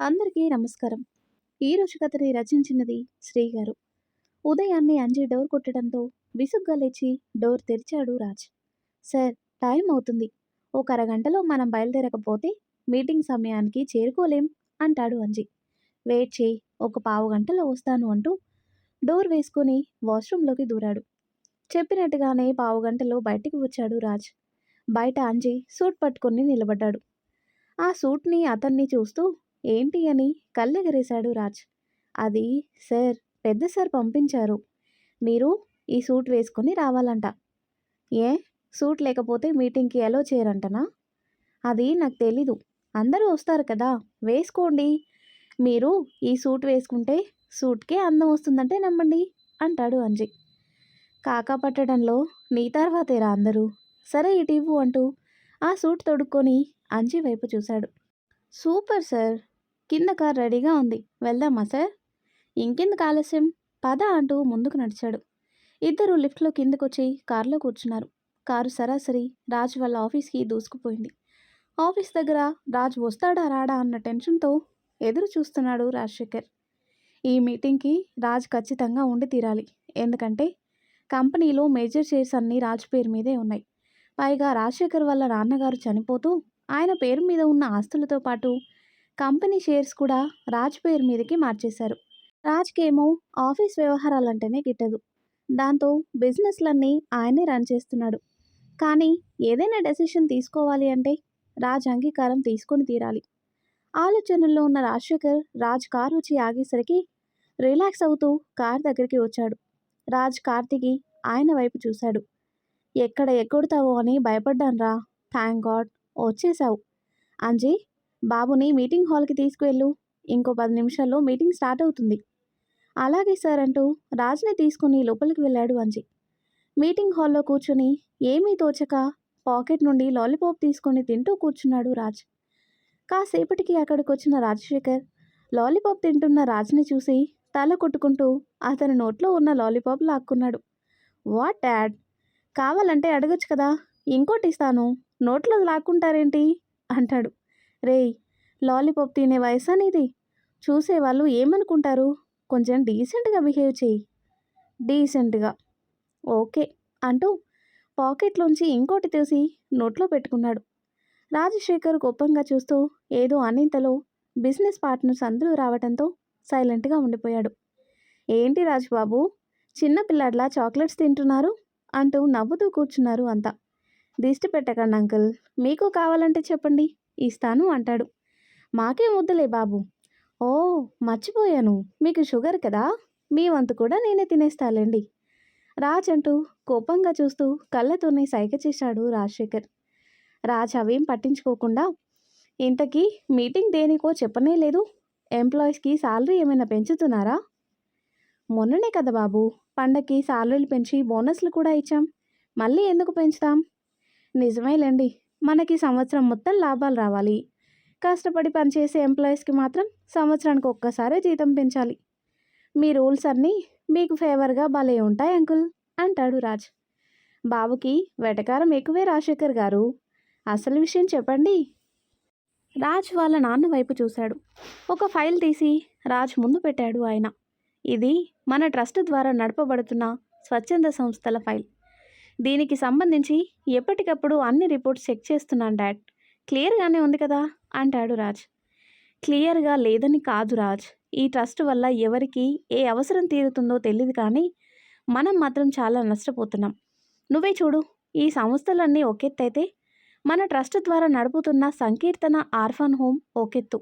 అందరికీ నమస్కారం. ఈరోజు కథని రచించినది శ్రీగారు ఉదయాన్నే అంజి డోర్ కొట్టడంతో విసుగ్గా లేచి డోర్ తెరిచాడు రాజ్. సార్ టైం అవుతుంది. ఒక అరగంటలో మనం బయలుదేరకపోతే మీటింగ్ సమయానికి చేరుకోలేం అంటాడు అంజి వెయిట్ చేయి ఒక పావు గంటలో వస్తాను అంటూ డోర్ వేసుకొని వాష్రూంలోకి దూరాడు. చెప్పినట్టుగానే పావు గంటలో బయటికి వచ్చాడు రాజ్. బయట అంజి సూట్ పట్టుకొని నిలబడ్డాడు. ఆ సూట్ని అతన్ని చూస్తూ ఏంటి అని కళ్ళెగరేశాడు రాజ్. అది సార్ పెద్ద సార్ పంపించారు. మీరు ఈ సూట్ వేసుకొని రావాలంట. ఏ? సూట్ లేకపోతే మీటింగ్కి ఎలో చేయరంటనా? అది నాకు తెలీదు. అందరూ వస్తారు కదా వేసుకోండి. మీరు ఈ సూట్ వేసుకుంటే సూట్కే అందం వస్తుందంటే నమ్మండి అంటాడు అంజి. కాకా పట్టడంలో నీ తర్వాతేరా అందరూ? సరే ఇటు ఇవ్వు అంటూ ఆ సూట్ తొడుక్కొని అంజి వైపు చూశాడు. సూపర్ సార్ కింద కార్ రెడీగా ఉంది. వెళ్దామా సార్? ఇంకెందుకు ఆలస్యం? పద అంటూ ముందుకు నడిచాడు. ఇద్దరు లిఫ్ట్లో కిందకొచ్చి కారులో కూర్చున్నారు. కారు సరాసరి రాజ్ వాళ్ళ ఆఫీస్కి దూసుకుపోయింది. ఆఫీస్ దగ్గర రాజ్ వస్తాడా రాడా అన్న టెన్షన్తో ఎదురు చూస్తున్నాడు రాజశేఖర్. ఈ మీటింగ్కి రాజ్ ఖచ్చితంగా ఉండి తీరాలి. ఎందుకంటే కంపెనీలో మేజర్ షేర్స్ అన్నీ రాజ్ పేరు మీదే ఉన్నాయి. పైగా రాజశేఖర్ వాళ్ళ నాన్నగారు చనిపోతూ ఆయన పేరు మీద ఉన్న ఆస్తులతో పాటు కంపెనీ షేర్స్ కూడా రాజ్ పేరు మీదకి మార్చేశారు. రాజ్కేమో ఆఫీస్ వ్యవహారాలంటేనే గిట్టదు. దాంతో బిజినెస్లన్నీ ఆయనే రన్ చేస్తున్నాడు. కానీ ఏదైనా డెసిషన్ తీసుకోవాలి అంటే రాజ్ అంగీకారం తీసుకొని తీరాలి. ఆలోచనల్లో ఉన్న రాజశేఖర్ రాజ్ కార్ వచ్చి ఆగేసరికి రిలాక్స్ అవుతూ కార్ దగ్గరికి వచ్చాడు. రాజ్ కార్ దిగి ఆయన వైపు చూశాడు. ఎక్కడ ఎగ్గొడతావు అని భయపడ్డాన్రా. థ్యాంక్ గాడ్ వచ్చేసావు అంజీ బాబుని మీటింగ్ హాల్కి తీసుకువెళ్ళు. ఇంకో పది నిమిషాల్లో మీటింగ్ స్టార్ట్ అవుతుంది. అలాగే సార్ అంటూ రాజ్ని తీసుకుని లోపలికి వెళ్ళాడు అంజీ. మీటింగ్ హాల్లో కూర్చుని ఏమీ తోచక పాకెట్ నుండి లాలీపాప్ తీసుకొని తింటూ కూర్చున్నాడు రాజ్. కాసేపటికి అక్కడికి వచ్చిన రాజశేఖర్ లాలీపాప్ తింటున్న రాజ్ని చూసి తల కొట్టుకుంటూ అతని నోట్లో ఉన్న లాలీపాప్ లాక్కున్నాడు. వాట్ డాడ్ కావాలంటే అడగచ్చు కదా. ఇంకోటి ఇస్తాను. నోట్లో లాక్కుంటారేంటి? అంటాడు. రేయ్ లాలీపాప్ తినే వయసా నీది? చూసేవాళ్ళు ఏమనుకుంటారు? కొంచెం డీసెంట్గా బిహేవ్ చేయి డీసెంట్గా. ఓకే అంటూ పాకెట్లోంచి ఇంకోటి తీసి నోట్లో పెట్టుకున్నాడు. రాజశేఖర్ గొప్పంగా చూస్తూ ఏదో అనింతలో బిజినెస్ పార్ట్నర్స్ అందరూ రావడంతో సైలెంట్గా ఉండిపోయాడు. ఏంటి రాజుబాబు చిన్న పిల్లాడ్లా చాక్లెట్స్ తింటున్నారు? అంటూ నవ్వుతూ కూర్చున్నారు అంతా. దిష్టి పెట్టకండి అంకుల్ మీకు కావాలంటే చెప్పండి. ఇస్తాను అంటాడు. మాకేం వద్దులే బాబు. ఓ మర్చిపోయాను. మీకు షుగర్ కదా? మీ వంతు కూడా నేనే తినేస్తాలేండి. రాజ్ అంటూ కోపంగా చూస్తూ కళ్ళతోనే సైగ చేశాడు రాజశేఖర్. రాజ్ అవేం పట్టించుకోకుండా ఇంతకీ మీటింగ్ దేనికో చెప్పనే లేదు. ఎంప్లాయీస్కి శాలరీ ఏమైనా పెంచుతున్నారా? మొన్ననే కదా బాబు పండక్కి శాలరీలు పెంచి బోనస్లు కూడా ఇచ్చాం. మళ్ళీ ఎందుకు పెంచుతాం? నిజమేలేండి. మనకి సంవత్సరం మొత్తం లాభాలు రావాలి. కష్టపడి పనిచేసే ఎంప్లాయీస్కి మాత్రం సంవత్సరానికి ఒక్కసారే జీతం పెంచాలి. మీ రూల్స్ అన్నీ మీకు ఫేవర్గా భలే ఉంటాయి అంకుల్! అంటాడు రాజ్. బాబుకి వెటకారం ఎక్కువే రాజశేఖర్ గారు. అసలు విషయం చెప్పండి? రాజ్ వాళ్ళ నాన్న వైపు చూశాడు. ఒక ఫైల్ తీసి రాజ్ ముందు పెట్టాడు ఆయన. ఇది మన ట్రస్ట్ ద్వారా నడపబడుతున్న స్వచ్ఛంద సంస్థల ఫైల్. దీనికి సంబంధించి ఎప్పటికప్పుడు అన్ని రిపోర్ట్స్ చెక్ చేస్తున్నాను డాడ్. క్లియర్గానే ఉంది కదా? అంటాడు రాజ్. క్లియర్గా లేదని కాదు రాజ్. ఈ ట్రస్ట్ వల్ల ఎవరికి ఏ అవసరం తీరుతుందో తెలియదు కానీ మనం మాత్రం చాలా నష్టపోతున్నాం. నువ్వే చూడు ఈ సంస్థలన్నీ ఒకెత్తైతే మన ట్రస్ట్ ద్వారా నడుపుతున్న సంకీర్తన ఆర్ఫన్ హోమ్ ఒకెత్తు.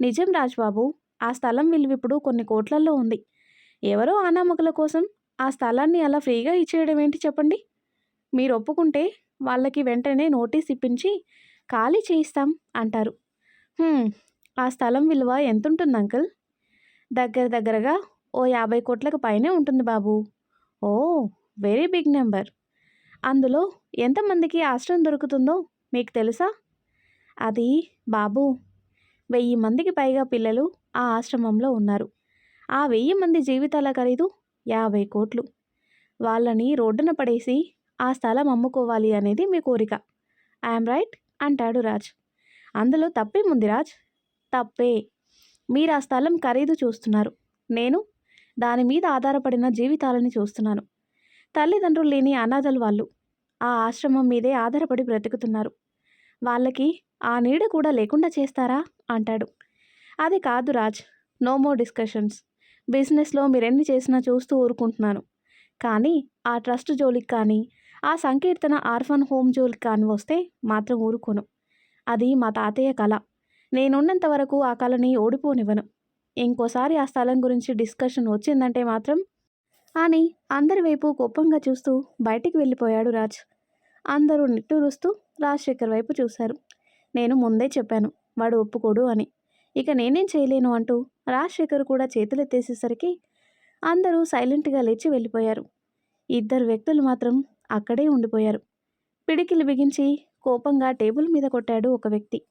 నిజం రాజ్బాబు ఆ స్థలం విలువ ఇప్పుడు కొన్ని కోట్లల్లో ఉంది. ఎవరో అనామకుల కోసం ఆ స్థలాన్ని అలా ఫ్రీగా ఇచ్చేయడం ఏంటి చెప్పండి? మీరు ఒప్పుకుంటే వాళ్ళకి వెంటనే నోటీస్ ఇప్పించి ఖాళీ చేయిస్తాం అంటారు. ఆ స్థలం విలువ ఎంత ఉంటుంది అంకుల్? దగ్గర దగ్గరగా ఓ యాభై కోట్లకు పైనే ఉంటుంది బాబు. ఓ వెరీ బిగ్ నెంబర్. అందులో ఎంతమందికి ఆశ్రయం దొరుకుతుందో మీకు తెలుసా? అది బాబు వెయ్యి మందికి పైగా పిల్లలు ఆ ఆశ్రమంలో ఉన్నారు. ఆ వెయ్యి మంది జీవితాల ఖరీదు యాభై కోట్లు. వాళ్ళని రోడ్డున పడేసి ఆ స్థలం అమ్ముకోవాలి అనేది మీ కోరిక. ఐఎమ్ రైట్ అంటాడు రాజ్. అందులో తప్పేముంది రాజ్. తప్పే. మీరు ఆ స్థలం ఖరీదు చూస్తున్నారు. నేను దాని మీద ఆధారపడిన జీవితాలని చూస్తున్నాను. తల్లిదండ్రులు లేని అనాథలు వాళ్ళు ఆ ఆశ్రమం మీదే ఆధారపడి బ్రతుకుతున్నారు. వాళ్ళకి ఆ నీడ కూడా లేకుండా చేస్తారా? అంటాడు. అది కాదు రాజ్. No more discussions. బిజినెస్లో మీరెన్ని చేసినా చూస్తూ ఊరుకుంటున్నాను. కానీ ఆ ట్రస్ట్ జోలికి కానీ ఆ సంకీర్తన ఆర్ఫన్ హోమ్ జోల్ కానీ వస్తే మాత్రం ఊరుకోను. అది మా తాతయ్య కళ నేనున్నంత వరకు ఆ కళని ఓడిపోనివ్వను. ఇంకోసారి ఆ స్థలం గురించి డిస్కషన్ వచ్చిందంటే మాత్రం అని అందరి వైపు కోపంగా చూస్తూ బయటికి వెళ్ళిపోయాడు రాజ్. అందరూ నిట్టూరుస్తూ రాజశేఖర్ వైపు చూశారు. నేను ముందే చెప్పాను వాడు ఒప్పుకోడు అని. ఇక నేనేం చేయలేను అంటూ రాజశేఖర్ కూడా చేతులెత్తేసేసరికి అందరూ సైలెంట్గా లేచి వెళ్ళిపోయారు. ఇద్దరు వ్యక్తులు మాత్రం అక్కడే ఉండిపోయారు. పిడికిలు బిగించి కోపంగా టేబుల్ మీద కొట్టాడు ఒక వ్యక్తి.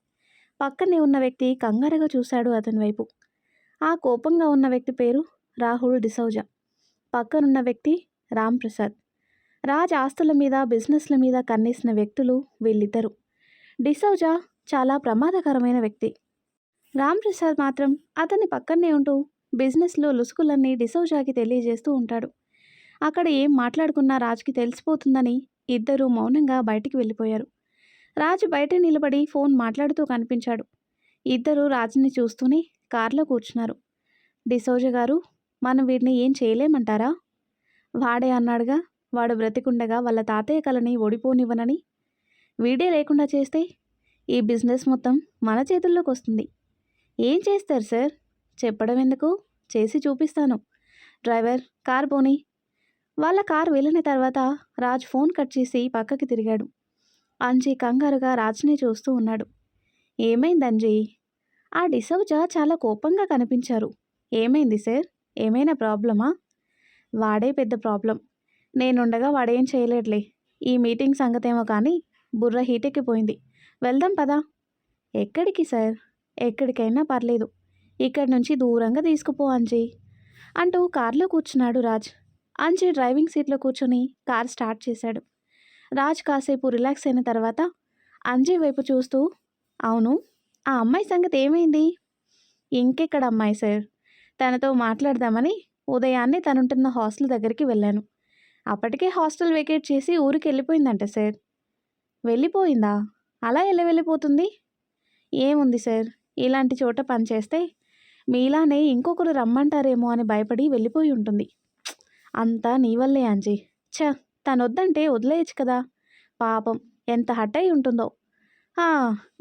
పక్కనే ఉన్న వ్యక్తి కంగారుగా చూశాడు అతని వైపు. ఆ కోపంగా ఉన్న వ్యక్తి పేరు రాహుల్ డిసౌజా. పక్కనున్న వ్యక్తి రామ్ ప్రసాద్. రాజ్ ఆస్తుల మీద బిజినెస్ల మీద కన్నేసిన వ్యక్తులు వీళ్ళిద్దరు. డిసౌజా చాలా ప్రమాదకరమైన వ్యక్తి. రామ్ ప్రసాద్ మాత్రం అతని పక్కనే ఉంటూ బిజినెస్లో లుసుకులన్నీ డిసౌజాకి తెలియజేస్తూ ఉంటాడు. అక్కడ ఏం మాట్లాడుకున్నా రాజుకి తెలిసిపోతుందని ఇద్దరూ మౌనంగా బయటికి వెళ్ళిపోయారు. రాజు బయట నిలబడి ఫోన్ మాట్లాడుతూ కనిపించాడు. ఇద్దరూ రాజుని చూస్తూనే కారులో కూర్చున్నారు. డిసోజ గారు మనం వీడిని ఏం చేయలేమంటారా? వాడే అన్నాడుగా వాడు బ్రతికుండగా వాళ్ళ తాతయ్య కలని ఓడిపోనివ్వనని. వీడే లేకుండా చేస్తే ఈ బిజినెస్ మొత్తం మన చేతుల్లోకి వస్తుంది. ఏం చేస్తారు సార్? చెప్పడం ఎందుకు చేసి చూపిస్తాను. డ్రైవర్ కార్ పోనీ. వాళ్ళ కార్ వెళ్ళిన తర్వాత రాజ్ ఫోన్ కట్ చేసి పక్కకి తిరిగాడు. అంజీ కంగారుగా రాజ్ని చూస్తూ ఉన్నాడు. ఏమైంది అంజీ? ఆ డిసౌజా చాలా కోపంగా కనిపించారు. ఏమైంది సార్? ఏమైనా ప్రాబ్లమా? వాడే పెద్ద ప్రాబ్లం. నేనుండగా వాడేం చేయలేడులే. ఈ మీటింగ్ సంగతేమో కానీ బుర్ర హీటెక్కిపోయింది. వెళ్దాం పదా? ఎక్కడికి సార్? ఎక్కడికైనా పర్లేదు. ఇక్కడి నుంచి దూరంగా తీసుకుపో అంజీ. అంటూ కార్లో కూర్చున్నాడు రాజ్. అంజయ్ డ్రైవింగ్ సీట్లో కూర్చొని కార్ స్టార్ట్ చేశాడు. రాజ్ కాసేపు రిలాక్స్ అయిన తర్వాత అంజయ్ వైపు చూస్తూ అవును ఆ అమ్మాయి సంగతి ఏమైంది? ఇంకెక్కడ అమ్మాయి సార్? తనతో మాట్లాడదామని ఉదయాన్నే తనుంటున్న హాస్టల్ దగ్గరికి వెళ్ళాను. అప్పటికే హాస్టల్ వెకేట్ చేసి ఊరికి వెళ్ళిపోయిందంట సార్. వెళ్ళిపోయిందా? అలా ఎలా వెళ్ళిపోతుంది? ఏముంది సార్? ఇలాంటి చోట పనిచేస్తే మీలానే ఇంకొకరు రమ్మంటారేమో అని భయపడి వెళ్ళిపోయి ఉంటుంది. అంతా నీ వల్లే అంజీ. ఛ తనొద్దంటే వదిలేయచ్చు కదా. పాపం ఎంత హట్ అయి ఉంటుందో.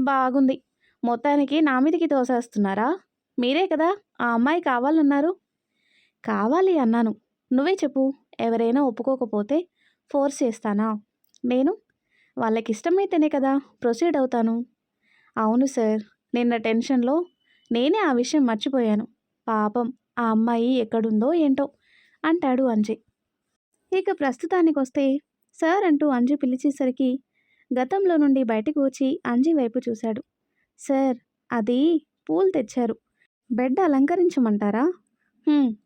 బాగుంది. మొత్తానికి నా మీదకి తోసేస్తున్నారా? మీరే కదా ఆ అమ్మాయి కావాలన్నారు. కావాలి అన్నాను. నువ్వే చెప్పు ఎవరైనా ఒప్పుకోకపోతే ఫోర్స్ చేస్తానా? నేను? వాళ్ళకి ఇష్టమైతేనే కదా ప్రొసీడ్ అవుతాను. అవును సార్ నిన్న టెన్షన్లో నేనే ఆ విషయం మర్చిపోయాను. పాపం ఆ అమ్మాయి ఎక్కడుందో ఏంటో అంటాడు అంజయ్ ఇక ప్రస్తుతానికి వస్తే సార్ అంటూ అంజు పిలిచేసరికి గతంలో నుండి బయటకు వచ్చి అంజీ వైపు చూశాడు. సార్ అది పూలు తెచ్చారు. బెడ్ అలంకరించమంటారా?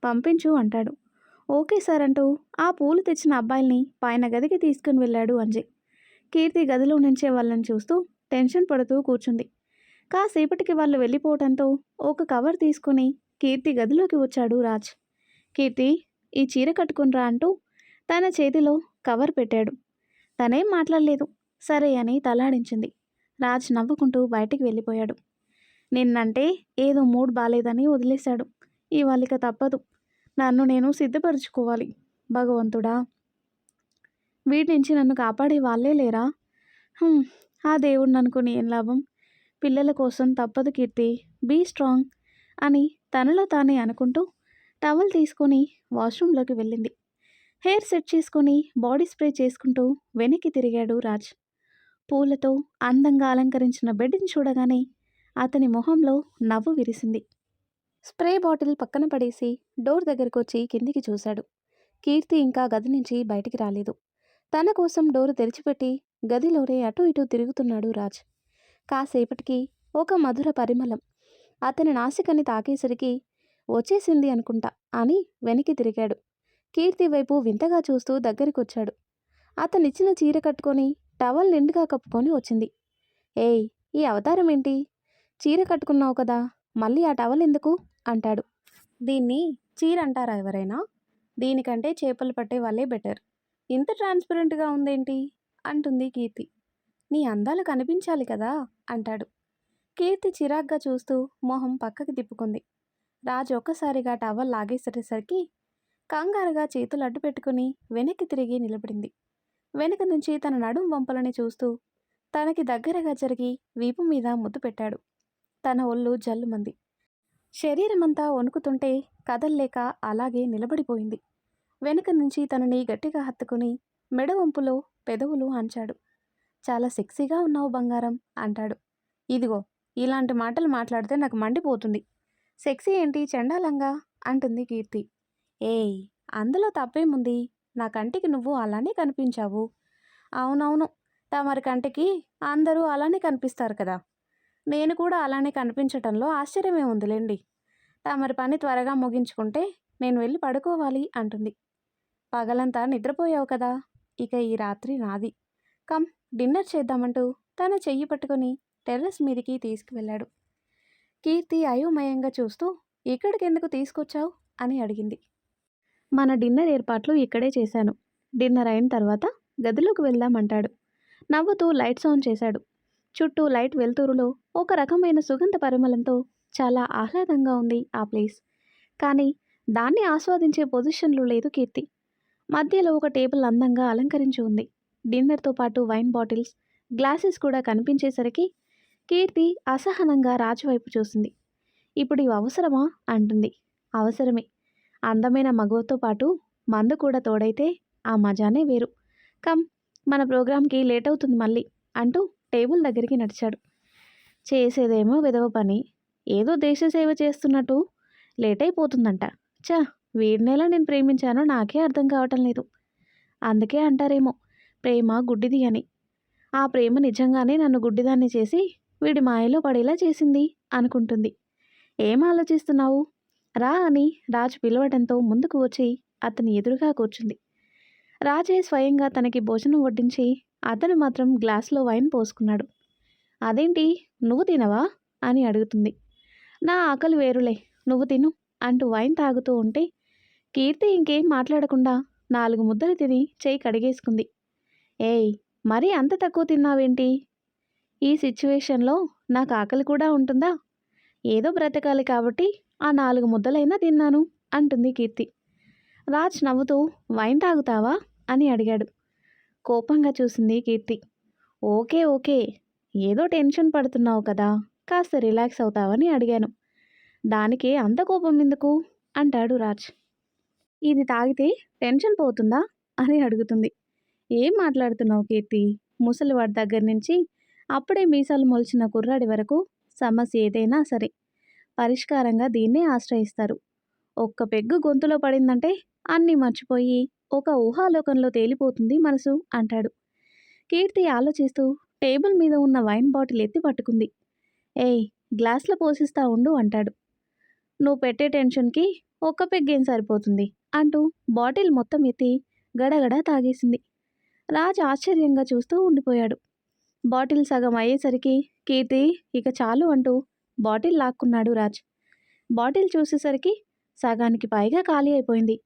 పంపించు అంటాడు. ఓకే సార్ అంటూ ఆ పూలు తెచ్చిన అబ్బాయిల్ని పైన గదికి తీసుకుని వెళ్ళాడు అంజయ్ కీర్తి గదిలో నుంచే వాళ్ళని చూస్తూ టెన్షన్ పడుతూ కూర్చుంది. కాసేపటికి వాళ్ళు వెళ్ళిపోవడంతో ఒక కవర్ తీసుకుని కీర్తి గదిలోకి వచ్చాడు రాజ్. కీర్తి ఈ చీర కట్టుకునిరా అంటూ తన చేతిలో కవర్ పెట్టాడు. తనేం మాట్లాడలేదు. సరే అని తలాడించింది. రాజ్ నవ్వుకుంటూ బయటికి వెళ్ళిపోయాడు. నిన్నంటే ఏదో మూడ్ బాలేదని వదిలేశాడు. ఇవాళిక తప్పదు. నన్ను నేను సిద్ధపరచుకోవాలి. భగవంతుడా! వీటి నుంచి నన్ను కాపాడే వాళ్ళే లేరా? ఆ దేవుడిని అనుకుని ఏం లాభం? పిల్లల కోసం తప్పదు కీర్తి. బీ స్ట్రాంగ్ అని తనలో తానే అనుకుంటూ టవల్ తీసుకొని వాష్రూమ్లోకి వెళ్ళింది. హెయిర్ సెట్ చేసుకొని బాడీ స్ప్రే చేసుకుంటూ వెనక్కి తిరిగాడు రాజ్. పూలతో అందంగా అలంకరించిన బెడ్ని చూడగానే అతని మొహంలో నవ్వు విరిసింది. స్ప్రే బాటిల్ పక్కన పడేసి డోర్ దగ్గరకు వచ్చి కిందికి చూశాడు. కీర్తి ఇంకా గది నుంచి బయటికి రాలేదు. తన కోసం డోరు తెరిచిపెట్టి గదిలోనే అటు ఇటు తిరుగుతున్నాడు రాజ్. కాసేపటికి ఒక మధుర పరిమళం. అతని నాసికని తాకేసరికి వచ్చేసింది అనుకుంటా అని వెనక్కి తిరిగాడు. కీర్తి వైపు వింతగా చూస్తూ దగ్గరికొచ్చాడు. అతనిచ్చిన చీర కట్టుకొని టవల్ నిండుగా కప్పుకొని వచ్చింది. ఏయ్ ఈ అవతారం ఏంటి? చీర కట్టుకున్నావు కదా మళ్ళీ ఆ టవల్ ఎందుకు? అంటాడు. దీన్ని చీర అంటారా ఎవరైనా? దీనికంటే చేపలు పట్టే వాళ్ళే బెటర్. ఇంత ట్రాన్స్పరెంట్గా ఉందేంటి? అంటుంది కీర్తి. నీ అందాలు కనిపించాలి కదా అంటాడు. కీర్తి చిరాగ్గా చూస్తూ మొహం పక్కకి తిప్పుకుంది. రాజు ఒక్కసారిగా టవల్ లాగేసేసరికి కంగారుగా చేతులు అడ్డు పెట్టుకుని వెనక్కి తిరిగి నిలబడింది. వెనుక నుంచి తన నడుం వంపలని చూస్తూ తనకి దగ్గరగా జరిగి వీపు మీద ముద్దు పెట్టాడు. తన ఒళ్ళు జల్లుమంది. శరీరమంతా వణుకుతుంటే కదల్లేక అలాగే నిలబడిపోయింది. వెనుక నుంచి తనని గట్టిగా హత్తుకుని మెడ వంపులో పెదవులు అంచాడు చాలా సెక్సీగా ఉన్నావు బంగారం అంటాడు. ఇదిగో ఇలాంటి మాటలు మాట్లాడితే నాకు మండిపోతుంది. సెక్సీ ఏంటి? చండాలంగా? అంటుంది కీర్తి. ఏయ్ అందులో తప్పేముంది? నా కంటికి నువ్వు అలానే కనిపించావు. అవునవును తమరి కంటికి అందరూ అలానే కనిపిస్తారు కదా. నేను కూడా అలానే కనిపించటంలో ఆశ్చర్యమే ఉందిలేండి. తమరి పని త్వరగా ముగించుకుంటే నేను వెళ్ళి పడుకోవాలి అంటుంది. పగలంతా నిద్రపోయావు కదా ఇక ఈ రాత్రి నాది. కమ్ డిన్నర్ చేద్దామంటూ తన చెయ్యి పట్టుకొని టెర్రస్ మీదికి తీసుకువెళ్ళాడు. కీర్తి అయోమయంగా చూస్తూ ఇక్కడికెందుకు తీసుకొచ్చావు? అని అడిగింది. మన డిన్నర్ ఏర్పాట్లు ఇక్కడే చేశాను. డిన్నర్ అయిన తర్వాత గదిలోకి వెళ్దామంటాడు. నవ్వుతూ లైట్స్ ఆన్ చేశాడు. చుట్టూ లైట్ వెలుతురులో ఒక రకమైన సుగంధ పరిమళంతో చాలా ఆహ్లాదంగా ఉంది ఆ ప్లేస్. కానీ దాన్ని ఆస్వాదించే పొజిషన్లో లేదు కీర్తి. మధ్యలో ఒక టేబుల్ అందంగా అలంకరించి ఉంది. డిన్నర్తో పాటు వైన్ బాటిల్స్ గ్లాసెస్ కూడా కనిపించేసరికి కీర్తి అసహనంగా రాజువైపు చూసింది. ఇప్పుడు ఇవి అవసరమా? అంటుంది. అవసరమే. అందమైన మగవతో పాటు మందు కూడా తోడైతే ఆ మజానే వేరు. కమ్ మన ప్రోగ్రాంకి లేట్ అవుతుంది మళ్ళీ అంటూ టేబుల్ దగ్గరికి నడిచాడు. చేసేదేమో విధవ పని. ఏదో దేశ సేవ చేస్తున్నట్టు లేట్ అయిపోతుందంట. చా వీడినేలా నేను ప్రేమించానో నాకే అర్థం కావటం లేదు. అందుకే అంటారేమో ప్రేమ గుడ్డిది అని. ఆ ప్రేమ నిజంగానే నన్ను గుడ్డిదాన్ని చేసి వీడి మాయలో పడేలా చేసింది అనుకుంటుంది. ఏం ఆలోచిస్తున్నావు? రా అని రాజు పిలవడంతో ముందుకు వచ్చి అతని ఎదురుగా కూర్చుంది. రాజే స్వయంగా తనకి భోజనం వడ్డించి అతను మాత్రం గ్లాస్లో వైన్ పోసుకున్నాడు. అదేంటి? నువ్వు తినవా? అని అడుగుతుంది. నా ఆకలి వేరులే. నువ్వు తిను అంటూ వైన్ తాగుతూ ఉంటే కీర్తి ఇంకేం మాట్లాడకుండా నాలుగు ముద్దలు తిని చేయి కడిగేసుకుంది. ఏయ్ మరీ అంత తక్కువ తిన్నావేంటి? ఈ సిచ్యువేషన్లో నాకు ఆకలి కూడా ఉంటుందా? ఏదో బ్రతకాలి కాబట్టి ఆ నాలుగు ముద్దలైనా తిన్నాను అంటుంది కీర్తి. రాజ్ నవ్వుతూ వైన్ తాగుతావా? అని అడిగాడు. కోపంగా చూసింది కీర్తి. Okay okay. ఏదో టెన్షన్ పడుతున్నావు కదా కాస్త రిలాక్స్ అవుతావని అడిగాను. దానికి అంత కోపం ఎందుకు? అంటాడు రాజ్. ఇది తాగితే టెన్షన్ పోతుందా? అని అడుగుతుంది. ఏం మాట్లాడుతున్నావు కీర్తి? ముసలివాడి దగ్గర నుంచి అప్పుడే మీసాలు మొలిచిన కుర్రాడి వరకు సమస్య ఏదైనా సరే. పరిష్కారంగా దీన్నే ఆశ్రయిస్తారు. ఒక్క పెగ్గు గొంతులో పడిందంటే అన్నీ మర్చిపోయి ఒక ఊహాలోకంలో తేలిపోతుంది మనసు అంటాడు. కీర్తి ఆలోచిస్తూ టేబుల్ మీద ఉన్న వైన్ బాటిల్ ఎత్తి పట్టుకుంది. ఏయ్ గ్లాస్లో పోసిస్తా ఉండు అంటాడు. నువ్వు పెట్టే టెన్షన్కి ఒక్క పెగ్గేం సరిపోతుంది అంటూ బాటిల్ మొత్తం ఎత్తి గడగడ తాగేసింది. రాజ్ ఆశ్చర్యంగా చూస్తూ ఉండిపోయాడు. బాటిల్ సగం అయ్యేసరికి కీర్తి ఇక చాలు అంటూ బాటిల్ లాక్కున్నాడు రాజ్. బాటిల్ చూసేసరికి సగానికి పైగా ఖాళీ అయిపోయింది.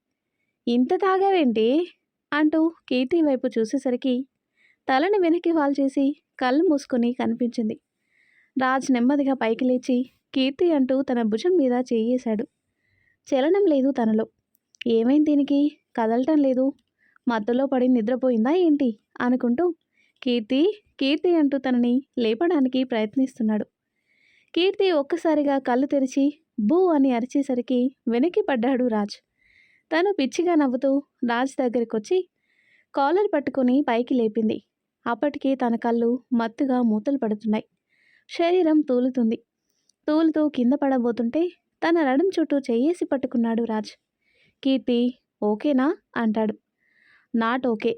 ఇంత తాగావేంటి? అంటూ కీర్తి వైపు చూసేసరికి తలని వెనక్కి వాల్చేసి కళ్ళు మూసుకొని కనిపించింది. రాజ్ నెమ్మదిగా పైకి లేచి కీర్తి అంటూ తన భుజం మీద చేయేశాడు చలనం లేదు తనలో. ఏమైంది దీనికి? కదలటం లేదు. మత్తులో పడి నిద్రపోయిందా ఏంటి? అనుకుంటూ కీర్తి కీర్తి అంటూ తనని లేపడానికి ప్రయత్నిస్తున్నాడు. కీర్తి ఒక్కసారిగా కళ్ళు తెరిచి బూ అని అరిచేసరికి వెనక్కి పడ్డాడు రాజ్. తను పిచ్చిగా నవ్వుతూ రాజ్ దగ్గరికి వచ్చి కాలర్ పట్టుకొని పైకి లేపింది. అప్పటికి తన కళ్ళు మత్తుగా మూతలు పడుతున్నాయి. శరీరం తూలుతుంది. తూలుతూ కింద పడబోతుంటే తన రడం చుట్టూ చెయ్యేసి పట్టుకున్నాడు రాజ్. కీర్తి ఓకేనా? అంటాడు. Not okay.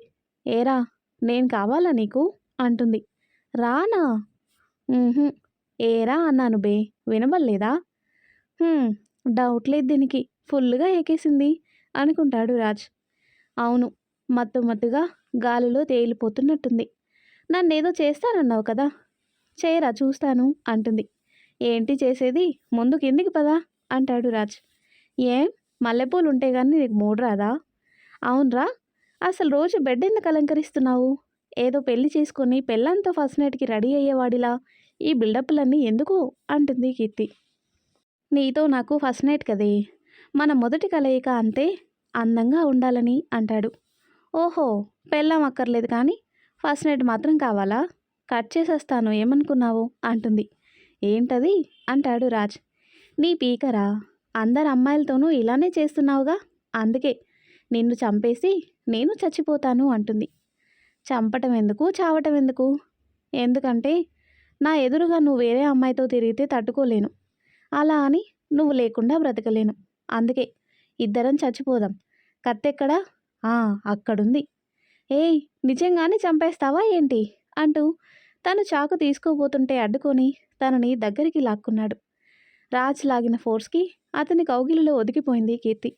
ఏరా నేను కావాలా నీకు? అంటుంది. రానా? ఏరా అన్నాను బే వినబడలేదా? డౌట్ లేదు దీనికి ఫుల్గా ఏకేసింది అనుకుంటాడు రాజ్. అవును మత్తు మత్తుగా గాలిలో తేలిపోతున్నట్టుంది. నన్నేదో చేస్తానన్నావు కదా? చేయరా చూస్తాను అంటుంది. ఏంటి చేసేది? ముందు కిందికి పదా అంటాడు రాజ్. ఏం మల్లెపూలు ఉంటే కానీ నీకు మూడు రాదా? అవునరా అసలు రోజు బెడ్ ఎందుకు అలంకరిస్తున్నావు? ఏదో పెళ్ళి చేసుకుని పెళ్ళంతో ఫస్ట్ నైట్కి రెడీ అయ్యేవాడిలా. ఈ బిల్డప్లన్నీ ఎందుకు? అంటుంది కీర్తి. నీతో నాకు ఫస్ట్ నైట్ కదే. మన మొదటి కలయిక అంతే. అందంగా ఉండాలని అంటాడు. ఓహో పెళ్ళం అక్కర్లేదు కానీ ఫస్ట్ నైట్ మాత్రం కావాలా? కట్ చేసేస్తాను ఏమనుకున్నావు? అంటుంది. ఏంటది? అంటాడు రాజ్. నీ పీకరా? అందరు అమ్మాయిలతోనూ ఇలానే చేస్తున్నావుగా? అందుకే నిన్ను చంపేసి నేను చచ్చిపోతాను అంటుంది. చంపటం ఎందుకు? చావటం ఎందుకు? ఎందుకంటే నా ఎదురుగా నువ్వు వేరే అమ్మాయితో తిరిగితే తట్టుకోలేను. అలా అని నువ్వు లేకుండా బ్రతకలేను. అందుకే ఇద్దరం చచ్చిపోదాం. కత్తెక్కడా? అక్కడుంది. ఏయ్ నిజంగానే చంపేస్తావా ఏంటి? అంటూ తను చాకు తీసుకోబోతుంటే అడ్డుకొని తనని దగ్గరికి లాక్కున్నాడు. రాజ్ లాగిన ఫోర్స్కి అతని కౌగిలిలో ఒదిగిపోయింది కీర్తి.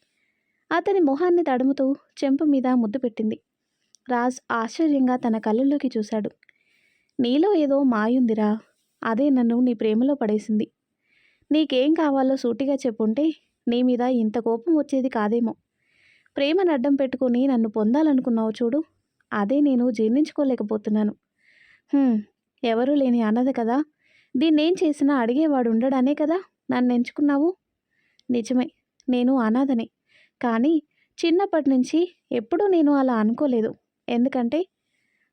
అతని మొహాన్ని తడుముతూ చెంపు మీద ముద్దు పెట్టింది. రాజ్ ఆశ్చర్యంగా తన కళ్ళల్లోకి చూశాడు. నీలో ఏదో మాయుందిరా. అదే నన్ను నీ ప్రేమలో పడేసింది. నీకేం కావాలో సూటిగా చెప్పుంటే నీ మీద ఇంత కోపం వచ్చేది కాదేమో. ప్రేమను అడ్డం పెట్టుకుని నన్ను పొందాలనుకున్నావు చూడు. అదే నేను జీర్ణించుకోలేకపోతున్నాను. ఎవరూ లేని అన్నది కదా. దీన్నేం చేసినా అడిగేవాడు ఉండడానే కదా నన్ను ఎంచుకున్నావు నిజమే నేను అనాథనే. కానీ చిన్నప్పటి నుంచి ఎప్పుడూ నేను అలా అనుకోలేదు. ఎందుకంటే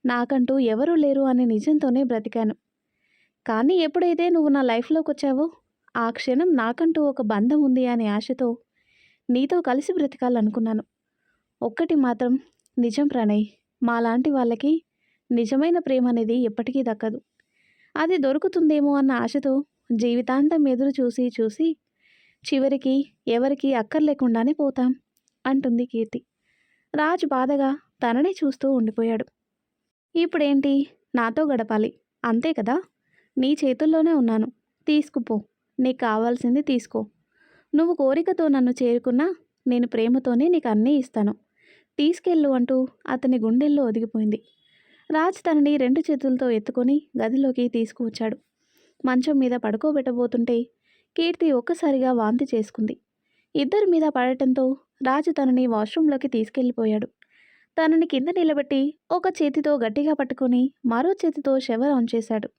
నాకంటూ ఎవరూ లేరు అనే నిజంతోనే బ్రతికాను. కానీ ఎప్పుడైతే నువ్వు నా లైఫ్లోకి వచ్చావో ఆ క్షణం నాకంటూ ఒక బంధం ఉంది అనే ఆశతో నీతో కలిసి బ్రతకాలనుకున్నాను. ఒక్కటి మాత్రం నిజం ప్రణయ్ మాలాంటి వాళ్ళకి నిజమైన ప్రేమ అనేది ఎప్పటికీ దక్కదు. అది దొరుకుతుందేమో అన్న ఆశతో జీవితాంతం ఎదురు చూసి చూసి చివరికి ఎవరికి అక్కర్లేకుండానే పోతాం అంటుంది కీర్తి. రాజు బాధగా తననే చూస్తూ ఉండిపోయాడు. ఇప్పుడేంటి? నాతో గడపాలి. అంతే కదా? నీ చేతుల్లోనే ఉన్నాను. తీసుకుపో. నీకు కావాల్సింది తీసుకో. నువ్వు కోరికతో నన్ను చేరుకున్నా నేను ప్రేమతోనే నీకు అన్నీ ఇస్తాను. తీసుకెళ్ళు అంటూ అతని గుండెల్లో ఒదిగిపోయింది. రాజ్ తనని రెండు చేతులతో ఎత్తుకొని గదిలోకి తీసుకువచ్చాడు. మంచం మీద పడుకోబెట్టబోతుంటే కీర్తి ఒక్కసారిగా వాంతి చేసుకుంది. ఇద్దరి మీద పడటంతో రాజు తనని వాష్రూంలోకి తీసుకెళ్ళిపోయాడు. తనని కింద నిలబెట్టి ఒక చేతితో గట్టిగా పట్టుకొని మరో చేతితో షవర్ ఆన్ చేశాడు.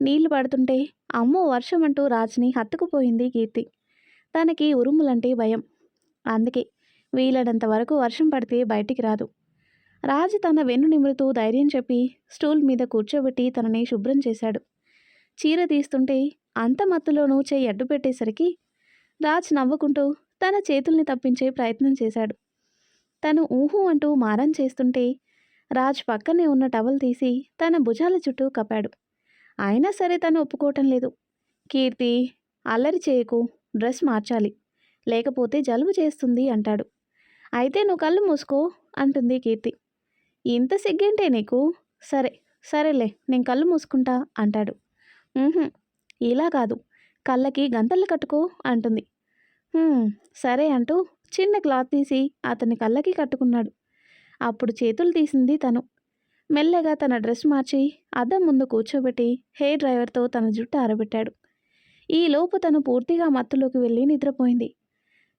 నీళ్ళు పడుతుంటే అమ్మో వర్షం అంటూ రాజుని హత్తుకుపోయింది కీర్తి. తనకి ఉరుములంటే భయం. అందుకే వీలైనంత వరకు వర్షం పడితే బయటికి రాదు. రాజు తన వెన్ను నిమురుతూ ధైర్యం చెప్పి స్టూల్ మీద కూర్చోబెట్టి తనని శుభ్రం చేశాడు. చీర తీస్తుంటే అంత మత్తులోనూ చేయి అడ్డు పెట్టేసరికి రాజ్ నవ్వుకుంటూ తన చేతుల్ని తప్పించే ప్రయత్నం చేశాడు. తను ఊహు అంటూ మారం చేస్తుంటే రాజ్ పక్కనే ఉన్న టవల్ తీసి తన భుజాల చుట్టూ కప్పాడు. అయినా సరే తను ఒప్పుకోవటం లేదు. కీర్తి అల్లరి చేయకు డ్రెస్ మార్చాలి. లేకపోతే జలుబు చేస్తుంది అంటాడు. అయితే నువ్వు కళ్ళు మూసుకో అంటుంది కీర్తి. ఇంత సిగ్గేంటే నీకు? సరే సరేలే నేను కళ్ళు మూసుకుంటా అంటాడు. ఇలా కాదు. కళ్ళకి గంతలు కట్టుకో అంటుంది. సరే అంటూ చిన్న క్లాత్ తీసి అతని కళ్ళకి కట్టుకున్నాడు. అప్పుడు చేతులు తీసింది తను. మెల్లగా తన డ్రెస్ మార్చి అద్దం ముందు కూర్చోబెట్టి హెయిర్ డ్రైవర్తో తన జుట్టు ఆరబెట్టాడు. ఈ లోపు తను పూర్తిగా మత్తులోకి వెళ్ళి నిద్రపోయింది.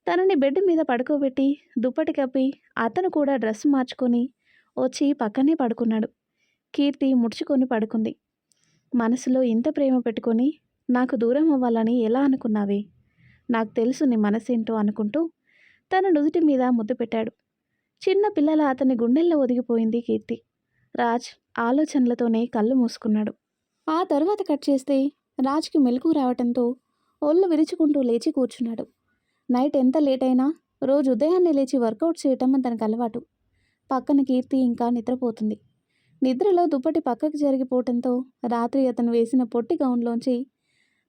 తనని బెడ్ మీద పడుకోబెట్టి దుప్పటి కప్పి అతను కూడా డ్రెస్ మార్చుకొని వచ్చి పక్కనే పడుకున్నాడు. కీర్తి ముడుచుకొని పడుకుంది. మనసులో ఇంత ప్రేమ పెట్టుకొని నాకు దూరం అవ్వాలని ఎలా అనుకున్నావే? నాకు తెలుసు నీ మనసేంటో అనుకుంటూ తన నుదుటి మీద ముద్దు పెట్టాడు. చిన్న పిల్లల అతని గుండెల్లో ఒదిగిపోయింది కీర్తి. రాజ్ ఆలోచనలతోనే కళ్ళు మూసుకున్నాడు. ఆ తర్వాత కట్ చేస్తే రాజ్కి మెలకు రావటంతో ఒళ్ళు విరుచుకుంటూ లేచి కూర్చున్నాడు. నైట్ ఎంత లేట్ అయినా రోజు ఉదయాన్నే లేచి వర్కౌట్ చేయటం అతనికి అలవాటు పక్కన కీర్తి ఇంకా నిద్రపోతుంది. నిద్రలో దుప్పటి పక్కకు జరిగిపోవటంతో రాత్రి అతను వేసిన పొట్టి గౌన్లోంచి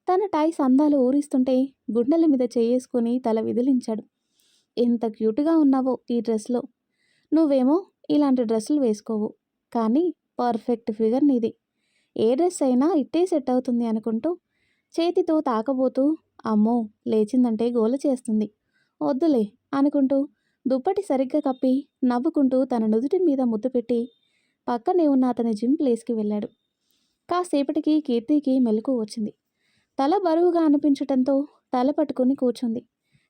తన టైస్ అందాలు ఊరిస్తుంటే గుండెల మీద చేయేసుకుని తల విదిలించాడు. ఎంత క్యూట్గా ఉన్నావో ఈ డ్రెస్లో. నువ్వేమో ఇలాంటి డ్రెస్సులు వేసుకోవు. కానీ పర్ఫెక్ట్ ఫిగర్ నీది. ఏ డ్రెస్ అయినా ఇట్టే సెట్ అవుతుంది అనుకుంటూ చేతితో తాకబోతూ అమ్మో లేచిందంటే గోల చేస్తుంది. వద్దులే అనుకుంటూ దుప్పటి సరిగ్గా కప్పి నవ్వుకుంటూ తన నుదుటి మీద ముద్దు పెట్టి పక్కనే ఉన్న అతని జిమ్ ప్లేస్కి వెళ్ళాడు. కాసేపటికి కీర్తికి మెలకు వచ్చింది. తల బరువుగా అనిపించటంతో తల పట్టుకుని కూర్చుంది.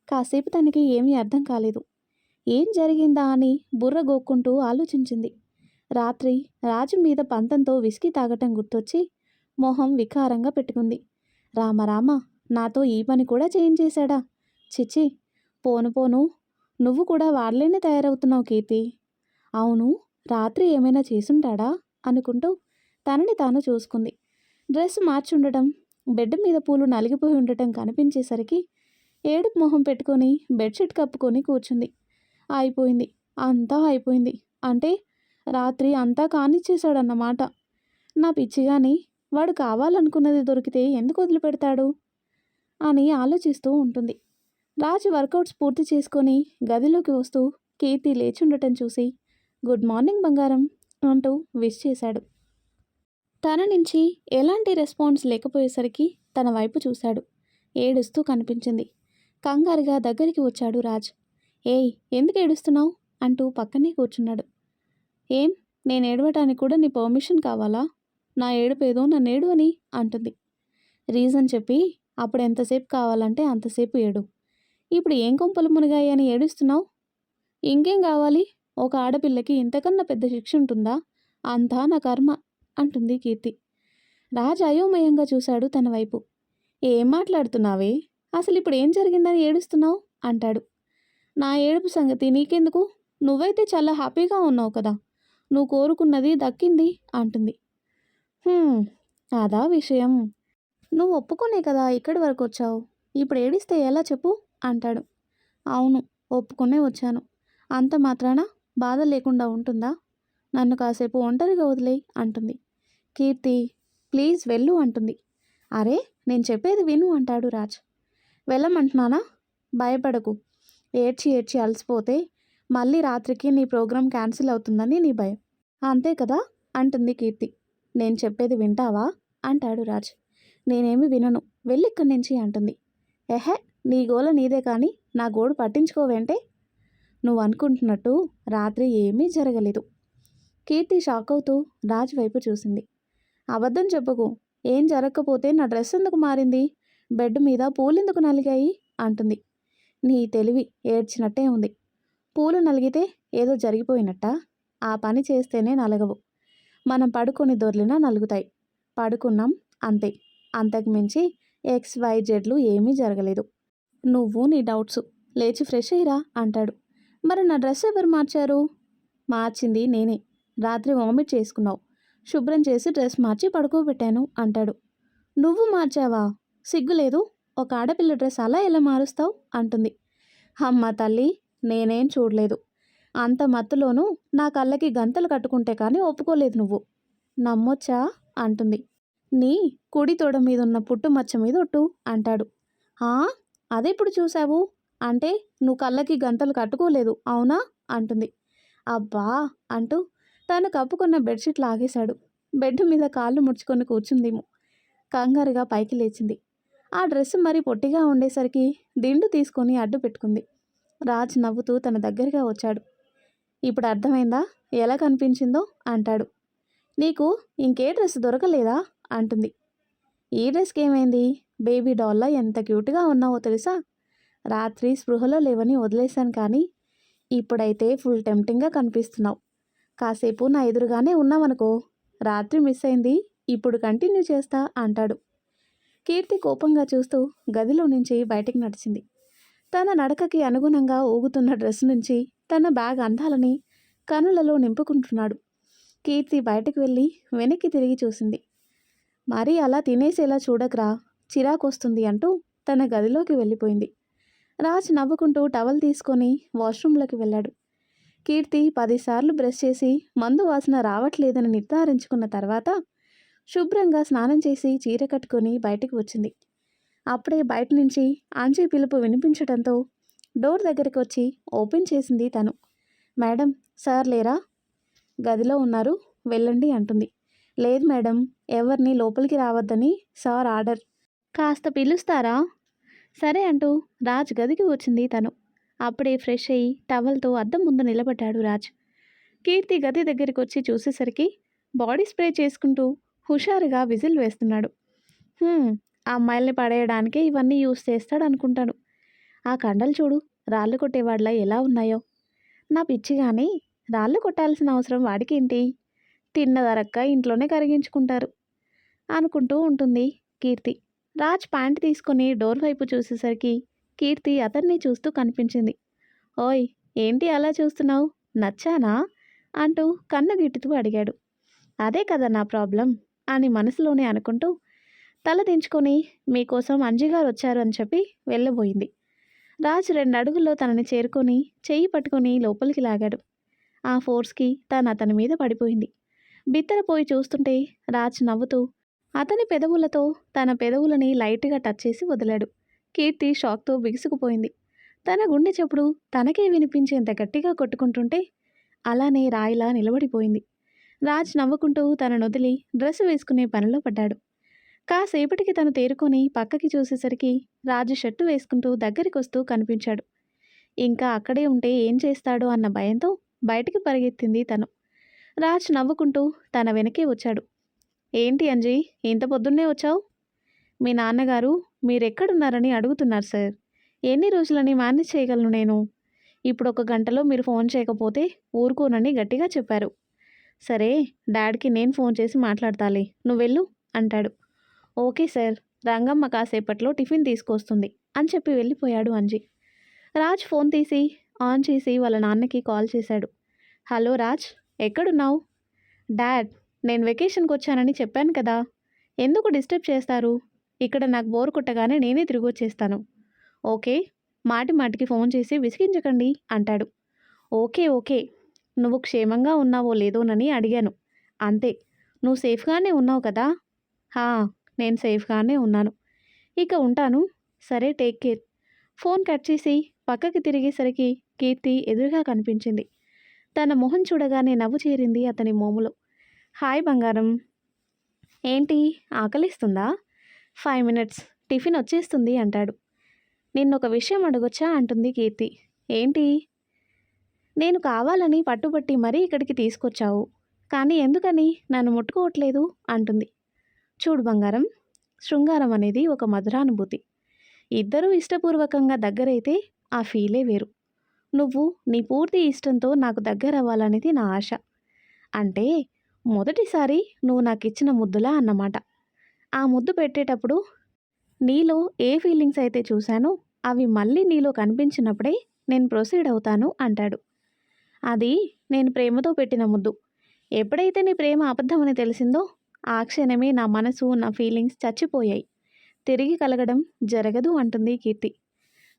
కాసేపు తనకి ఏమీ అర్థం కాలేదు. ఏం జరిగిందా అని బుర్ర గోక్కుంటూ ఆలోచించింది. రాత్రి రాజు మీద పంతంతో విసికి తాగటం గుర్తొచ్చి మొహం వికారంగా పెట్టుకుంది. రామరామ నాతో ఈ పని కూడా చేయించేశాడా? చిచి పోను పోను నువ్వు కూడా వాళ్ళేనే తయారవుతున్నావు కీర్తి. అవును రాత్రి ఏమైనా చేసుంటాడా? అనుకుంటూ తనని తాను చూసుకుంది. డ్రెస్ మార్చుండటం బెడ్ మీద పూలు నలిగిపోయి ఉండటం కనిపించేసరికి ఏడుపు మొహం పెట్టుకొని బెడ్షీట్ కప్పుకొని కూర్చుంది. అయిపోయింది. అంతా అయిపోయింది. అంటే రాత్రి అంతా కానిచ్చేశాడన్నమాట. నా పిచ్చిగాని వాడు కావాలనుకున్నది దొరికితే ఎందుకు వదిలిపెడతాడు? అని ఆలోచిస్తూ ఉంటుంది. రాజు వర్కౌట్స్ పూర్తి చేసుకొని గదిలోకి వస్తూ కీర్తి లేచుండటం చూసి గుడ్ మార్నింగ్ బంగారం అంటూ విష్ చేశాడు. తన నుంచి ఎలాంటి రెస్పాన్స్ లేకపోయేసరికి తన వైపు చూశాడు. ఏడుస్తూ కనిపించింది. కంగారుగా దగ్గరికి వచ్చాడు రాజ్. ఏయ్ ఎందుకు ఏడుస్తున్నావు? అంటూ పక్కనే కూర్చున్నాడు. ఏం? నేను ఏడవటానికి కూడా నీ పర్మిషన్ కావాలా? నా ఏడుపేదో నన్ను ఏడు అని అంటుంది. రీజన్ చెప్పి అప్పుడు ఎంతసేపు కావాలంటే అంతసేపు ఏడు. ఇప్పుడు ఏం కొంపలు మునిగాయి అని ఏడుస్తున్నావు? ఇంకేం కావాలి? ఒక ఆడపిల్లకి ఇంతకన్నా పెద్ద శిక్ష ఉంటుందా? అంతా నా కర్మ అంటుంది కీర్తి. రాజా అయోమయంగా చూశాడు తన వైపు. ఏం మాట్లాడుతున్నావే? అసలు ఇప్పుడు ఏం జరిగిందని ఏడుస్తున్నావు? అంటాడు. నా ఏడుపు సంగతి నీకెందుకు? నువ్వైతే చాలా హ్యాపీగా ఉన్నావు కదా. నువ్వు కోరుకున్నది దక్కింది అంటుంది. అదా విషయం. నువ్వు ఒప్పుకునే కదా ఇక్కడి వరకు వచ్చావు? ఇప్పుడు ఏడిస్తే ఎలా చెప్పు? అంటాడు. అవును ఒప్పుకునే వచ్చాను. అంత మాత్రాన? బాధ లేకుండా ఉంటుందా? నన్ను కాసేపు ఒంటరిగా వదిలేయి అంటుంది. కీర్తి ప్లీజ్ వెళ్ళు అంటుంది. అరే నేను చెప్పేది విను అంటాడు రాజ్. వెళ్ళమంటున్నానా? భయపడకు. ఏడ్చి ఏడ్చి అలసిపోతే మళ్ళీ రాత్రికి నీ ప్రోగ్రాం క్యాన్సిల్ అవుతుందని నీ భయం. అంతే కదా? అంటుంది కీర్తి. నేను చెప్పేది వింటావా? అంటాడు రాజ్. నేనేమి వినను. వెళ్ళిక్కడి నుంచి అంటుంది. ఎహె నీ గోల నీదే కానీ నా గోడు పట్టించుకోవేంటే? నువ్వు అనుకుంటున్నట్టు రాత్రి ఏమీ జరగలేదు. కీర్తి షాక్ అవుతూ రాజ్ వైపు చూసింది. అబద్ధం చెప్పకు ఏం జరగకపోతే నా డ్రెస్ ఎందుకు మారింది? బెడ్ మీద పూలెందుకు నలిగాయి? అంటుంది. నీ తెలివి ఏడ్చినట్టే ఉంది. పూలు నలిగితే ఏదో జరిగిపోయినట్టా? ఆ పని చేస్తేనే నలగవు. మనం పడుకొని దొర్లినా నలుగుతాయి. పడుకున్నాం అంతే. అంతకు మించి ఎక్స్ వై జెడ్లు ఏమీ జరగలేదు. నువ్వు నీ డౌట్స్ లేచి ఫ్రెష్ అయ్యిరా అంటాడు. మరి నా డ్రెస్ ఎవరు మార్చారు? మార్చింది నేనే. రాత్రి వామిట్ చేసుకున్నావు. శుభ్రం చేసి డ్రెస్ మార్చి పడుకోబెట్టాను అంటాడు. నువ్వు మార్చావా? సిగ్గులేదు ఒక ఆడపిల్ల డ్రెస్ అలా ఎలా మారుస్తావు? అంటుంది. అమ్మ తల్లి నేనేం చూడలేదు. అంత మత్తులోనూ నా కళ్ళకి గంతలు కట్టుకుంటే కానీ ఒప్పుకోలేదు నువ్వు. నమ్మొచ్చా? అంటుంది. నీ కుడి తోడ మీద ఉన్న పుట్టు మచ్చ మీద ఒట్టు అంటాడు. అదే ఇప్పుడు చూసావు అంటే నువ్వు కళ్ళకి గంతలు కట్టుకోలేదు అవునా? అంటుంది. అబ్బా! అంటూ తను కప్పుకున్న బెడ్షీట్ లాగేశాడు. బెడ్ మీద కాళ్ళు ముడుచుకొని కూర్చుందేమో. కంగారుగా పైకి లేచింది. ఆ డ్రెస్ మరి పొట్టిగా ఉండేసరికి దిండు తీసుకొని అడ్డు పెట్టుకుంది. రాజ్ నవ్వుతూ తన దగ్గరగా వచ్చాడు. ఇప్పుడు అర్థమైందా? ఎలా కనిపించిందో? అంటాడు. నీకు ఇంకే డ్రెస్ దొరకలేదా? అంటుంది. ఈ డ్రెస్కి ఏమైంది బేబీ డాల్లా ఎంత క్యూట్గా ఉన్నావో తెలుసా? రాత్రి స్పృహలో లేవని వదిలేశాను కానీ ఇప్పుడైతే ఫుల్ టెంప్టింగ్గా కనిపిస్తున్నావు. కాసేపు నా ఎదురుగానే ఉన్నావనుకో. రాత్రి మిస్ అయింది ఇప్పుడు కంటిన్యూ చేస్తా అంటాడు. కీర్తి కోపంగా చూస్తూ గదిలో నుంచి బయటికి నడిచింది. తన నడకకి అనుగుణంగా ఊగుతున్న డ్రెస్ నుంచి తన బ్యాగ్ అందాలని కనులలో నింపుకుంటున్నాడు. కీర్తి బయటకు వెళ్ళి వెనక్కి తిరిగి చూసింది. మరీ అలా తినేసేలా చూడకరా చిరాకొస్తుంది అంటూ తన గదిలోకి వెళ్ళిపోయింది. రాజ్ నవ్వుకుంటూ టవల్ తీసుకొని వాష్రూమ్లోకి వెళ్ళాడు. కీర్తి పదిసార్లు బ్రష్ చేసి మందు వాసన రావట్లేదని నిర్ధారించుకున్న తర్వాత శుభ్రంగా స్నానం చేసి చీర కట్టుకొని బయటికి వచ్చింది. అప్పుడే బయట నుంచి ఆంజీ పిలుపు వినిపించడంతో డోర్ దగ్గరికి వచ్చి ఓపెన్ చేసింది తను. మేడం సార్ లేరా? గదిలో ఉన్నారు వెళ్ళండి అంటుంది. లేదు మేడం ఎవరిని లోపలికి రావద్దని సార్ ఆర్డర్. కాస్త పిలుస్తారా? సరే అంటూ రాజ్ గదికి వచ్చింది తను. అప్పుడే ఫ్రెష్ అయ్యి టవల్తో అద్దం ముందు నిలబడ్డాడు రాజ్. కీర్తి గది దగ్గరికి వచ్చి చూసేసరికి బాడీ స్ప్రే చేసుకుంటూ హుషారుగా విజిల్ వేస్తున్నాడు. ఆ అమ్మాయిల్ని పడేయడానికే ఇవన్నీ యూస్ చేస్తాడు అనుకుంటాను ఆ కండలు చూడు రాళ్ళు కొట్టేవాడిలా ఎలా ఉన్నాయో. నా పిచ్చి కానీ రాళ్ళు కొట్టాల్సిన అవసరం వాడికేంటి? తిన్నదరక్క ఇంట్లోనే కరిగించుకుంటారు అనుకుంటూ ఉంటుంది కీర్తి. రాజ్ ప్యాంట్ తీసుకొని డోర్ వైపు చూసేసరికి కీర్తి అతన్ని చూస్తూ కనిపించింది. ఓయ్ ఏంటి అలా చూస్తున్నావు? నచ్చానా? అంటూ కన్ను గిట్టుతూ అడిగాడు. అదే కదా నా ప్రాబ్లం అని మనసులోనే అనుకుంటూ తల దించుకొని మీకోసం అంజిగారు వచ్చారు అని చెప్పి వెళ్ళబోయింది. రాజ్ రెండు అడుగుల్లో తనని చేరుకొని చెయ్యి పట్టుకొని లోపలికి లాగాడు. ఆ ఫోర్స్కి తను అతని మీద పడిపోయింది. బిత్తరపోయి చూస్తుంటే రాజ్ నవ్వుతూ అతని పెదవులతో తన పెదవులని లైట్గా టచ్ చేసి వదిలాడు. కీర్తి షాక్తో బిగుసుకుపోయింది. తన గుండె చెప్పుడు తనకే వినిపించేంత గట్టిగా కొట్టుకుంటుంటే అలానే రాయిలా నిలబడిపోయింది. రాజ్ నవ్వుకుంటూ తన నొదిలి డ్రెస్ వేసుకునే పనిలో పడ్డాడు. కాసేపటికి తను తేరుకొని పక్కకి చూసేసరికి రాజు షర్టు వేసుకుంటూ దగ్గరికి వస్తూ కనిపించాడు. ఇంకా అక్కడే ఉంటే ఏం చేస్తాడో అన్న భయంతో బయటికి పరిగెత్తింది తను. రాజ్ నవ్వుకుంటూ తన వెనకే వచ్చాడు. ఏంటి అంజీ? ఇంత పొద్దున్నే వచ్చావు? మీ నాన్నగారు మీరెక్కడున్నారని అడుగుతున్నారు సార్. ఎన్ని రోజులని మేనేజ్ చేయగలను నేను? ఇప్పుడు ఒక గంటలో మీరు ఫోన్ చేయకపోతే ఊరుకోనని గట్టిగా చెప్పారు. సరే డాడ్కి నేను ఫోన్ చేసి మాట్లాడతాలే. నువ్వు వెళ్ళు అంటాడు. ఓకే సార్ రంగమ్మ కాసేపట్లో టిఫిన్ తీసుకొస్తుంది అని చెప్పి వెళ్ళిపోయాడు అంజీ. రాజ్ ఫోన్ తీసి ఆన్ చేసి వాళ్ళ నాన్నకి కాల్ చేశాడు. హలో రాజ్ ఎక్కడున్నావు? డాడ్ నేను వెకేషన్కి వచ్చానని చెప్పాను కదా! ఎందుకు డిస్టర్బ్ చేస్తారు? ఇక్కడ నాకు బోర్ కొట్టగానే నేనే తిరిగి వచ్చేస్తాను ఓకే మాటి మాటికి ఫోన్ చేసి విసిగించకండి అంటాడు. ఓకే ఓకే నువ్వు క్షేమంగా ఉన్నావో లేదోనని అడిగాను. అంతే నువ్వు సేఫ్గానే ఉన్నావు కదా! హా నేను సేఫ్గానే ఉన్నాను. ఇక ఉంటాను. సరే టేక్ కేర్. ఫోన్ కట్ చేసి పక్కకి తిరిగేసరికి కీర్తి ఎదురుగా కనిపించింది. తన మొహం చూడగానే నవ్వు చేరింది అతని మోములో. హాయ్ బంగారం. ఏంటి? ఆకలిస్తుందా? Five minutes. టిఫిన్ వచ్చేస్తుంది అంటాడు. నిన్న ఒక విషయం అడగొచ్చా? అంటుంది కీర్తి. ఏంటి? నేను కావాలని పట్టుబట్టి మరీ ఇక్కడికి తీసుకొచ్చావు. కానీ ఎందుకని? నన్ను ముట్టుకోవట్లేదు? అంటుంది. చూడు బంగారం శృంగారం అనేది ఒక మధురానుభూతి. ఇద్దరూ ఇష్టపూర్వకంగా దగ్గరైతే ఆ ఫీలే వేరు. నువ్వు నీ పూర్తి ఇష్టంతో నాకు దగ్గర అవ్వాలనేది నా ఆశ. అంటే మొదటిసారి నువ్వు నాకు ఇచ్చిన ముద్దులా అన్నమాట. ఆ ముద్దు పెట్టేటప్పుడు నీలో ఏ ఫీలింగ్స్ అయితే చూశానో అవి మళ్ళీ నీలో కనిపించినప్పుడే నేను ప్రొసీడ్ అవుతాను అంటాడు. అది నేను ప్రేమతో పెట్టిన ముద్దు. ఎప్పుడైతే నీ ప్రేమ అబద్ధమని తెలిసిందో ఆ క్షణమే నా మనసు నా ఫీలింగ్స్ చచ్చిపోయాయి. తిరిగి కలగడం జరగదు అంటుంది కీర్తి.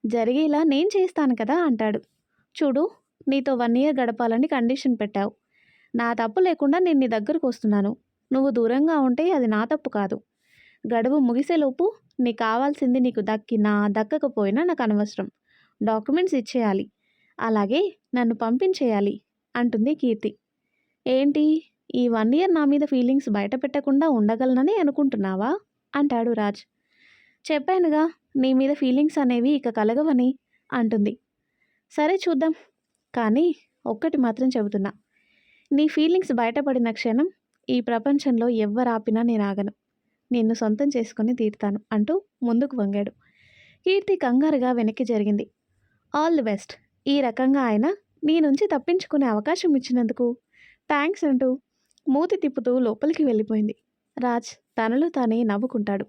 జరిగేలా నేను చేస్తాను కదా అంటాడు. చూడు నీతో వన్ ఇయర్ గడపాలని కండిషన్ పెట్టావు. నా తప్పు లేకుండా నేను నీ దగ్గరకు వస్తున్నాను. నువ్వు దూరంగా ఉంటే అది నా తప్పు కాదు. గడువు ముగిసేలోపు నీకు కావాల్సింది నీకు దక్కినా దక్కకపోయినా నాకు అనవసరం. డాక్యుమెంట్స్ ఇచ్చేయాలి. అలాగే నన్ను పంపించేయాలి అంటుంది కీర్తి. ఏంటి? ఈ వన్ ఇయర్ నా మీద ఫీలింగ్స్ బయట పెట్టకుండా ఉండగలనని అనుకుంటున్నావా? అంటాడు రాజ్. చెప్పానుగా నీ మీద ఫీలింగ్స్ అనేవి ఇక కలగవని అంటుంది. సరే చూద్దాం. కానీ ఒక్కటి మాత్రం చెబుతున్నా. నీ ఫీలింగ్స్ బయటపడిన క్షణం ఈ ప్రపంచంలో ఎవ్వరు ఆపినా నేను ఆగను. నిన్ను సొంతం చేసుకుని తీరుతాను అంటూ ముందుకు వంగాడు. కీర్తి కంగారుగా వెనక్కి జరిగింది. All the best. ఈ రకంగా ఆయన నీ నుంచి తప్పించుకునే అవకాశం ఇచ్చినందుకు థ్యాంక్స్ అంటూ మూతి తిప్పుతూ లోపలికి వెళ్ళిపోయింది. రాజ్ తనలో తానే నవ్వుకుంటాడు.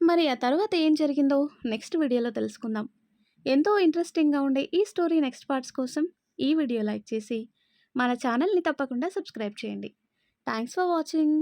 మరి ఆ తర్వాత ఏం జరిగిందో నెక్స్ట్ వీడియోలో తెలుసుకుందాం. ఎంతో ఇంట్రెస్టింగ్గా ఉండే ఈ స్టోరీ నెక్స్ట్ పార్ట్స్ కోసం ఈ వీడియో లైక్ చేసి మన ఛానల్ని తప్పకుండా సబ్స్క్రైబ్ చేయండి. Thanks for watching.